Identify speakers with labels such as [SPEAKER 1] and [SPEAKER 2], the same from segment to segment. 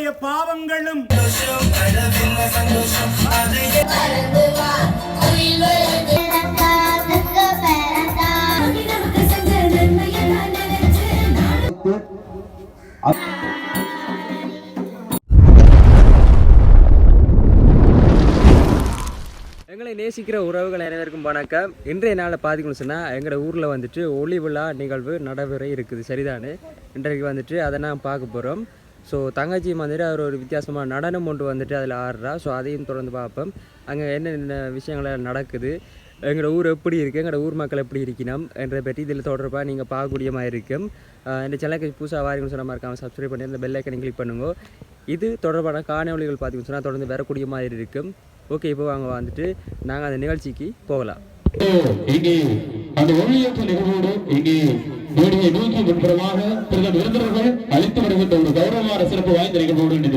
[SPEAKER 1] பழைய பாவங்களும்.
[SPEAKER 2] எங்களை நேசிக்கிற உறவுகள் அனைவருக்கும் வணக்கம். இன்றைய நாளில் பார்த்திங்கன்னு சொன்னால் எங்களோட ஊரில் வந்துட்டு ஒளி விழா நிகழ்வு நடைபெற இருக்குது. சரிதானே? இன்றைக்கு வந்துட்டு அதை நான் பார்க்க போகிறோம் ஸோ தங்கச்சி வந்துட்டு அவர் ஒரு வித்தியாசமான நடனம் கொண்டு வந்துட்டு அதில் ஆடுறா. ஸோ அதையும் தொடர்ந்து பார்ப்போம். அங்கே என்னென்ன விஷயங்கள் நடக்குது எங்களோட ஊர் எப்படி இருக்குது எங்களோட ஊர் மக்கள் எப்படி இருக்கணும் என்ற பற்றி இதில் தொடர்பாக நீங்கள் பார்க்கக்கூடிய மாதிரி இருக்கும் இந்த சேனலுக்கு புதுசாக வாரிங்கன்னு சொன்ன மாதிரி சப்ஸ்கிரைப் பண்ணி அந்த பெல் ஐக்கனை கிளிக் பண்ணுங்க. இது தொடர்பான காணொலிகள் பார்த்தீங்கன்னு சொன்னால் தொடர்ந்து வரக்கூடிய மாதிரி இருக்கும். ஓகே இப்போ வாங்க வந்துட்டு நாங்கள் அந்த நிகழ்ச்சிக்கு போகலாம்.
[SPEAKER 3] இங்கே அந்த ஒளியேற்ற நிகழ்வோடு இங்கே மேடையை முன்புறமாக பிரதமர்
[SPEAKER 4] இருந்தவர்கள் തിരഞ്ഞെടുപ്പോടുണ്ട്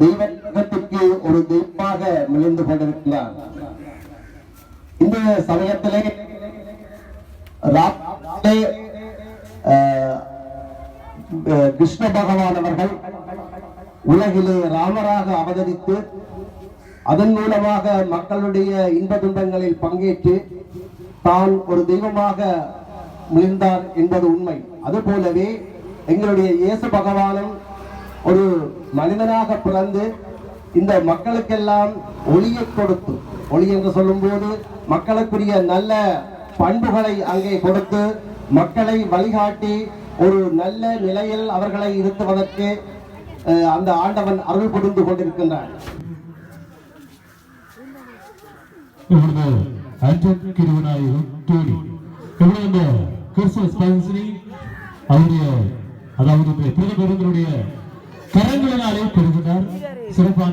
[SPEAKER 4] தெய்வத்திற்கு ஒரு தெய்வமாக மிளந்து கொண்டிருக்கிறார். இந்த சமயத்திலே கிருஷ்ண பகவான் அவர்கள் உலகிலே ராமராக அவதரித்து அதன் மூலமாக மக்களுடைய இன்ப துன்பங்களில் பங்கேற்று தான் ஒரு தெய்வமாக மிளிர்ந்தார் என்பது உண்மை. அதுபோலவே எங்களுடைய இயேசு பகவானும் ஒரு மனிதனாக பிறந்து இந்த மக்களுக்கெல்லாம் ஒளியை கொடுத்து ஒளி என்று சொல்லும்போது மக்களுக்குரிய நல்ல பண்புகளை அங்கே கொடுத்து மக்களை வழிகாட்டி ஒரு நல்ல நிலையில் அவர்களை இருத்துவதற்கு அந்த ஆண்டவன் அருள் புரிந்து கொண்டிருக்கின்றான்.
[SPEAKER 3] இப்பொழுது அவருடைய அதாவது இந்த கரங்களினாலே பெறுகிறார் சிறப்பான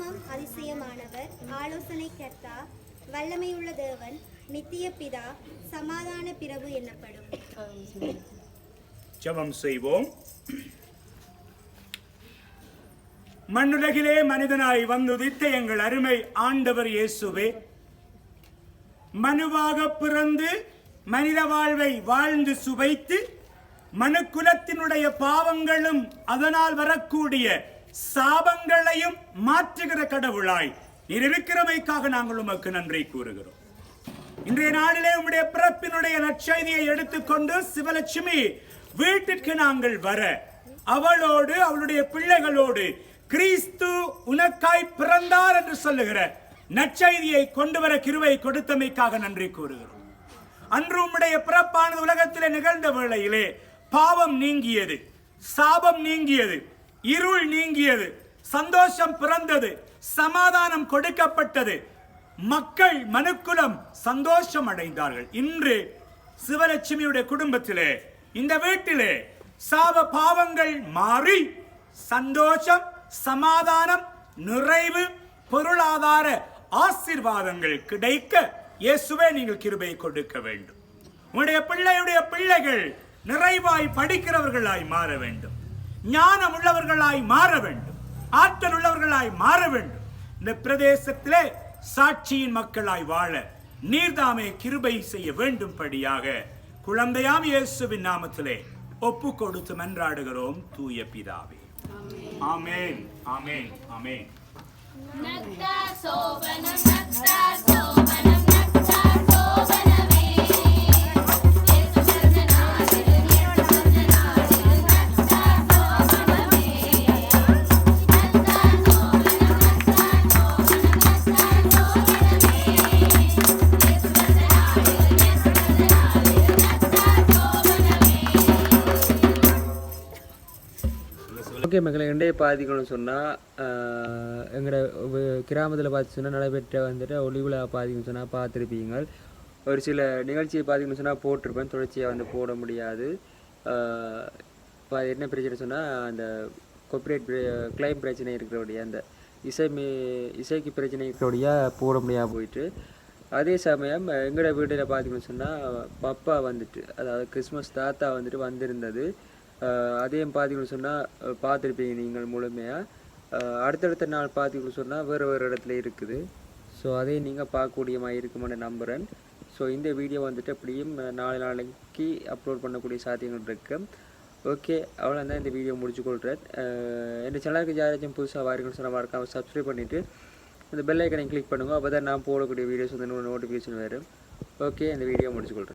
[SPEAKER 1] நாமம் அதிசயமானவர் ஆலோசனை கர்த்தா வல்லமையுள்ள தேவன் நித்திய பிதா சமாதான பிரபு எனப்படும்
[SPEAKER 5] ஜபம் செய்வோம். மண்ணுலகிலே மனிதனாய் வந்துதித்த எங்கள் அருமை ஆண்டவர் இயேசுவே மனுவாக பிறந்து மனித வாழ்வை வாழ்ந்து சுவைத்து மனுக்குலத்தினுடைய பாவங்களும் அதனால் வரக்கூடிய சாபங்களையும் மாற்றுகிற கடவுளாய் நீர் இருக்கிறமைக்காக நாங்கள் உமக்கு நன்றி கூறுகிறோம். இன்றைய நாளிலே உம்முடைய பிறப்பினுடைய நற்செய்தியை எடுத்துக்கொண்டு சிவலட்சுமி வீட்டிற்கு நாங்கள் வர அவளோடு அவளுடைய பிள்ளைகளோடு கிறிஸ்து உனக்காய் பிறந்தார் என்று சொல்லுகிற நற்செய்தியை கொண்டு வர கிருவை கொடுத்தமைக்காக நன்றி கூறுகிறோம். அன்று உம்முடைய பிறப்பானது உலகத்திலே நிகழ்ந்த வேளையிலே பாவம் நீங்கியது சாபம் நீங்கியது. இருள் நீங்கியது சந்தோஷம் பிறந்தது சமாதானம் கொடுக்கப்பட்டது. மக்கள் மனுக்குலம் சந்தோஷம் அடைந்தார்கள். இன்று சிவலட்சுமியுடைய குடும்பத்திலே இந்த வீட்டிலே சாப பாவங்கள் மாறி சந்தோஷம் சமாதானம் நிறைவு பொருளாதார ஆசீர்வாதங்கள் கிடைக்க இயேசுவே நீங்கள் கிருபை கொடுக்க வேண்டும். உங்களுடைய பிள்ளையுடைய பிள்ளைகள் நிறைவாய் படிக்கிறவர்களாய் மாற வேண்டும். ஞானம் உள்ளவர்களாய் மாற வேண்டும். ஆற்றல் உள்ளவர்களாய் மாற வேண்டும். இந்த பிரதேசத்திலே சாட்சியின் மக்களாய் வாழ நீர்தாமே கிருபை செய்ய வேண்டும்படியாக குழந்தையாம் இயேசுவின் நாமத்திலே ஒப்பு கொடுத்து மன்றாடுகிறோம் தூய பிதாவே. ஆமேன். ஆமேன். ஆமென்.
[SPEAKER 2] ஓகே மக்களை எண்டைய பாதிக்கணும்னு சொன்னால் எங்களோட கிராமத்தில் பார்த்து சொன்னால் நடைபெற்ற வந்துட்டு ஒளி விழா பாதிக்கணும்னு சொன்னால் பார்த்துருப்பீங்க ஒரு சில நிகழ்ச்சியை பார்த்திங்கன்னு சொன்னால் போட்டிருப்பேன். தொடர்ச்சியாக வந்து போட முடியாது. இப்போ அது என்ன பிரச்சனை சொன்னால் அந்த கொப்பரேட் கிளைம் பிரச்சனை இருக்கிறபடியா அந்த இசை இசைக்கு பிரச்சனை இருக்கிறபடியா போட முடியாமல் போயிட்டு அதே சமயம் எங்களோட வீட்டில் பார்த்திங்கன்னு சொன்னால் பப்பா வந்துட்டு அதாவது கிறிஸ்மஸ் தாத்தா வந்துட்டு வந்திருந்தது. அதையும் பார்த்தீங்கன்னு சொன்னால் பார்த்துருப்பீங்க நீங்கள் முழுமையாக அடுத்தடுத்த நாள் பார்த்தீங்கன்னு சொன்னால் வேறு வேறு இடத்துல இருக்குது. ஸோ அதையும் நீங்கள் பார்க்கக்கூடியமாக மாதிரி இருக்குமென்னு நம்புகிறேன் ஸோ இந்த வீடியோ வந்துட்டு அப்படியும் நாலு நாளைக்கு அப்லோட் பண்ணக்கூடிய சாத்தியங்கள் இருக்குது ஓகே அவ்வளோ தான் இந்த வீடியோ முடிச்சுக்கொள்கிறேன் என் சேனலுக்கு யாராச்சும் புதுசாக வாருங்கன்னு சொன்ன மறக்காமல் சப்ஸ்கிரைப் பண்ணிவிட்டு இந்த பெல் ஐக்கனை கிளிக் பண்ணுங்கள் அப்போ தான் நான் போடக்கூடிய வீடியோஸ் வந்து நோட்டிஃபிகேஷன் வரும். ஓகே இந்த வீடியோ முடிச்சுக்கொள்கிறேன்